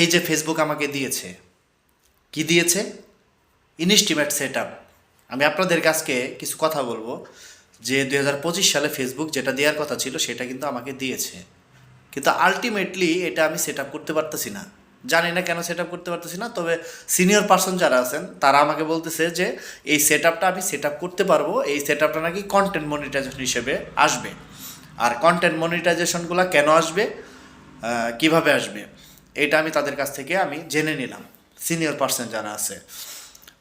এই যে ফেসবুক আমাকে দিয়েছে, কি দিয়েছে? ইনস্টিমেট সেট আমি আপনাদের কাছকে কিছু কথা বলব, যে দু হাজার পঁচিশ সালে ফেসবুক যেটা দেওয়ার কথা ছিল সেটা কিন্তু আমাকে দিয়েছে। কিন্তু আলটিমেটলি এটা আমি সেট আপ করতে পারতেছি না। জানি না কেন সেট আপ করতে পারতেছি না, তবে সিনিয়র পার্সন যারা আছেন, তারা আমাকে বলতেছে যে এই সেট আমি সেট আপ করতে পারব, এই সেট আপটা নাকি কন্টেন্ট মনিটাইজেশন হিসেবে আসবে। আর কন্টেন্ট মনিটাইজেশনগুলো কেন আসবে? কীভাবে আসবে? এটা আমি তাদের কাছ থেকে আমি জেনে নিলাম। সিনিয়র পার্সন যারা আছে।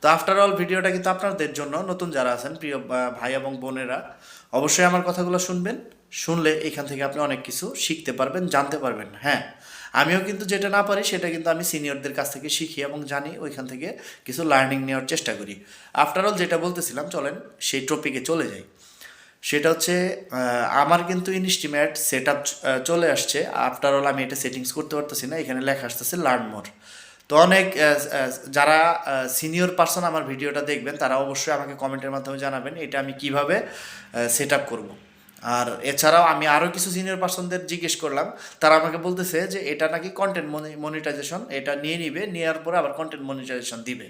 তো আফটার অল ভিডিওটা কিন্তু আপনাদের জন্য। নতুন যারা আছেন, প্রিয় ভাই এবং বোনেরা, অবশ্যই আমার কথাগুলো শুনবেন। শুনলে এখান থেকে আপনি অনেক কিছু শিখতে পারবেন, জানতে পারবেন। হ্যাঁ আমিও কিন্তু যেটা না পারি, সেটা কিন্তু আমি সিনিয়রদের কাছ থেকে শিখি এবং জানি, ওইখান থেকে কিছু লার্নিং নেওয়ার চেষ্টা করি। আফটার অল যেটা বলতেছিলাম, চলেন সেই টপিকে চলে যাই। সেটা হচ্ছে আমার কিন্তু ইনস্টিমেট সেট চলে আসছে। আফটার অল আমি এটা সেটিংস করতে পারতেছি না, এখানে লেখা আসতেছে লার্ন মোর তো অনেক যারা সিনিয়র পার্সন আমার ভিডিওটা দেখবেন, তারা অবশ্যই আমাকে কমেন্টের মাধ্যমে জানাবেন এটা আমি কীভাবে সেট আপ করব। আর এছাড়াও আমি আরও কিছু সিনিয়র পার্সনদের জিজ্ঞেস করলাম, তারা আমাকে বলতেছে যে এটা নাকি কন্টেন্ট মনিটাইজেশন এটা নিয়ে নিবে, নেওয়ার পরে আবার কন্টেন্ট মনিটাইজেশন দিবে।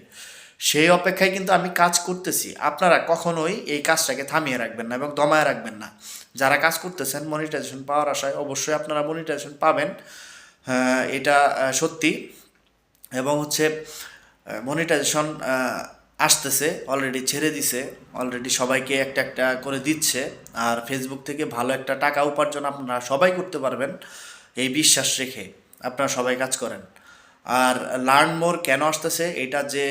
সেই অপেক্ষায় কিন্তু আমি কাজ করতেছি। আপনারা কখনোই এই কাজটাকে থামিয়ে রাখবেন না এবং দমায় রাখবেন না। যারা কাজ করতেছেন মনিটাইজেশন পাওয়ার আশায় অবশ্যই আপনারা মনিটাইজেশন পাবেন। এটা সত্যি। এবং হচ্ছে মনিটাইজেশন আসতেছে অলরেডি ছেড়ে দিছে। অলরেডি সবাইকে একটা একটা করে দিচ্ছে। আর ফেসবুক থেকে ভালো একটা টাকা উপার্জন আপনারা সবাই করতে পারবেন। এই বিশ্বাস রেখে আপনারা সবাই কাজ করেন। আর লার্ন মোর কেন আসতেছে, এটা যে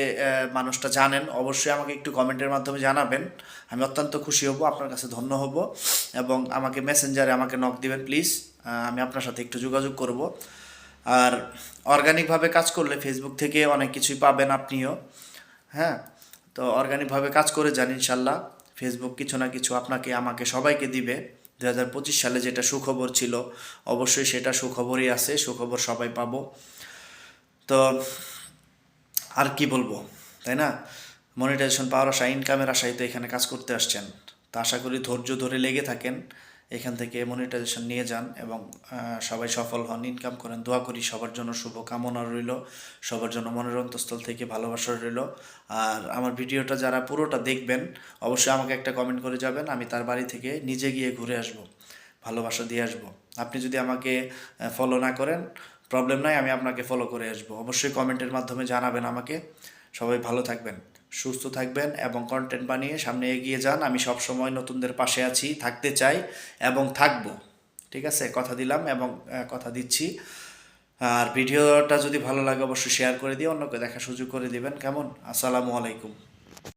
মানুষটা জানেন, অবশ্যই আমাকে একটু কমেন্টের মাধ্যমে জানাবেন। আমি অত্যন্ত খুশি হব, আপনার কাছে ধন্য হব এবং আমাকে মেসেঞ্জারে আমাকে নক দিবেন প্লিজ আমি আপনার সাথে একটু যোগাযোগ করব। আর অর্গানিকভাবে কাজ করলে ফেসবুক থেকে অনেক কিছুই পাবেন আপনিও। হ্যাঁ তো অর্গানিকভাবে কাজ করে যান ইনশাল্লাহ। ফেসবুক কিছু না কিছু আপনাকে, আমাকে সবাইকে দিবে। দু হাজার পঁচিশ সালে যেটা সুখবর ছিল, অবশ্যই সেটা সুখবরই আছে, সুখবর সবাই পাবো। তো আর কি বলব, তাই না? মনিটাইজেশন পাওয়ার আশা ইনকামের আশায় তো এখানে কাজ করতে আসছেন। তা আশা করি ধৈর্য ধরে লেগে থাকেন, এখান থেকে মনিটাইজেশন নিয়ে যান এবং সবাই সফল হন। ইনকাম করেন, দোয়া করি, সবার জন্য শুভ কামনা রইল, সবার জন্য মনের অন্তঃস্থল থেকে ভালোবাসা রইল। আর আমার ভিডিওটা যারা পুরোটা দেখবেন, অবশ্যই আমাকে একটা কমেন্ট করে যাবেন, আমি তার বাড়ি থেকে নিজে গিয়ে ঘুরে আসব, ভালোবাসা দিয়ে আসব। আপনি যদি আমাকে ফলো না করেন প্রবলেম নাই, আমি আপনাকে ফলো করে আসব। অবশ্যই কমেন্টের মাধ্যমে জানাবেন আমাকে। সবাই ভালো থাকবেন, সুস্থ থাকবেন এবং কন্টেন্ট বানিয়ে সামনে এগিয়ে যান। আমি সব সময় নতুনদের পাশে আছি, থাকতে চাই এবং থাকব। ঠিক আছে? কথা দিলাম এবং কথা দিচ্ছি। আর ভিডিওটা যদি ভালো লাগে, অবশ্যই শেয়ার করে দিয়ে অন্যকে দেখার সুযোগ করে দিবেন। কেমন? আসসালামু আলাইকুম।